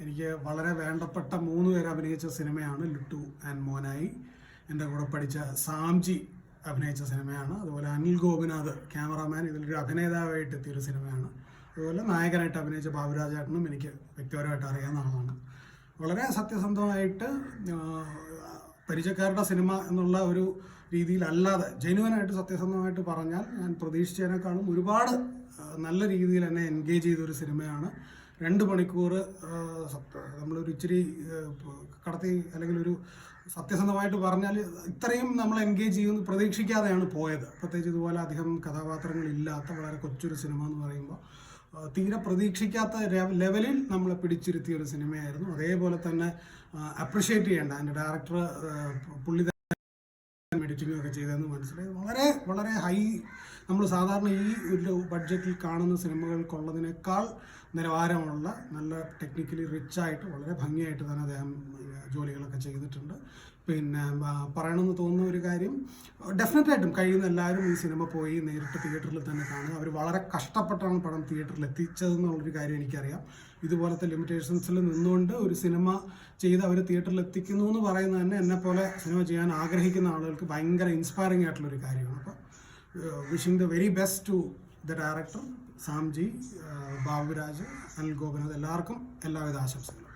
എനിക്ക് വളരെ വേണ്ടപ്പെട്ട മൂന്ന് പേര് അഭിനയിച്ച സിനിമയാണ് ലുട്ടു ആൻഡ് മോനായി. എന്റെ കൂടെ പഠിച്ച സാംജി അഭിനയിച്ച സിനിമയാണ്. അതുപോലെ അനിൽ ഗോപിനാഥ് ക്യാമറാമാൻ ഇതിലൊരു അഭിനേതാവായിട്ട് എത്തിയൊരു സിനിമയാണ്. അതുപോലെ നായകനായിട്ട് അഭിനയിച്ച ബാബുരാജേട്ടനും എനിക്ക് വ്യക്തിപരമായിട്ട് അറിയാവുന്ന ആളാണ്. വളരെ സത്യസന്ധമായിട്ട് പരിചയക്കാരുടെ സിനിമ എന്നുള്ള ഒരു രീതിയിലല്ലാതെ ജെനുവനായിട്ട് സത്യസന്ധമായിട്ട് പറഞ്ഞാൽ ഞാൻ പ്രതീക്ഷിച്ചതിനേക്കാളും ഒരുപാട് നല്ല രീതിയിൽ എന്നെ എൻഗേജ് ചെയ്തൊരു സിനിമയാണ്. രണ്ട് മണിക്കൂർ നമ്മളൊരു ഇച്ചിരി കടത്തി അല്ലെങ്കിൽ ഒരു സത്യസന്ധമായിട്ട് പറഞ്ഞാൽ ഇത്രയും നമ്മൾ എൻഗേജ് ചെയ്യുമെന്ന് പ്രതീക്ഷിക്കാതെയാണ് പോയത്. പ്രത്യേകിച്ച് ഇതുപോലെ അധികം കഥാപാത്രങ്ങളില്ലാത്ത വളരെ കൊച്ചൊരു സിനിമ എന്ന് പറയുമ്പോൾ തീരെ പ്രതീക്ഷിക്കാത്ത ലെവലിൽ നമ്മളെ പിടിച്ചിരുത്തിയ ഒരു സിനിമയായിരുന്നു. അതേപോലെ തന്നെ അപ്രിഷ്യേറ്റ് ചെയ്യേണ്ട അതിന്റെ ഡയറക്ടർ പുള്ളി എഡിറ്റിംഗ് ഒക്കെ ചെയ്തതെന്ന് മനസ്സിലായി. വളരെ വളരെ ഹൈ നമ്മൾ സാധാരണ ഈ ഒരു ബഡ്ജറ്റിൽ കാണുന്ന സിനിമകൾക്കുള്ളതിനേക്കാൾ നിലവാരമുള്ള നല്ല ടെക്നിക്കലി റിച്ച് ആയിട്ട് വളരെ ഭംഗിയായിട്ട് തന്നെ അദ്ദേഹം ജോലികളൊക്കെ ചെയ്തിട്ടുണ്ട്. പിന്നെ പറയണമെന്ന് തോന്നുന്ന ഒരു കാര്യം ഡെഫിനറ്റ് ആയിട്ടും കഴിയുന്ന എല്ലാവരും ഈ സിനിമ പോയി നേരിട്ട് തിയേറ്ററിൽ തന്നെ കാണുക. അവർ വളരെ കഷ്ടപ്പെട്ടാണ് പടം തിയേറ്ററിൽ എത്തിച്ചതെന്നുള്ളൊരു കാര്യം എനിക്കറിയാം. ഇതുപോലത്തെ ലിമിറ്റേഷൻസിൽ നിന്നുകൊണ്ട് ഒരു സിനിമ ചെയ്ത് അവർ തിയേറ്ററിൽ എത്തിക്കുന്നു എന്ന് പറയുന്നത് തന്നെ എന്നെപ്പോലെ പോലെ സിനിമ ചെയ്യാൻ ആഗ്രഹിക്കുന്ന ആളുകൾക്ക് ഭയങ്കര ഇൻസ്പയറിംഗ് ആയിട്ടുള്ളൊരു കാര്യമാണ്. അപ്പോൾ wishing the very best to the director Samji Baburaj Anil Gopanath എല്ലാവർക്കും എല്ലാവിധ ആശംസകളും.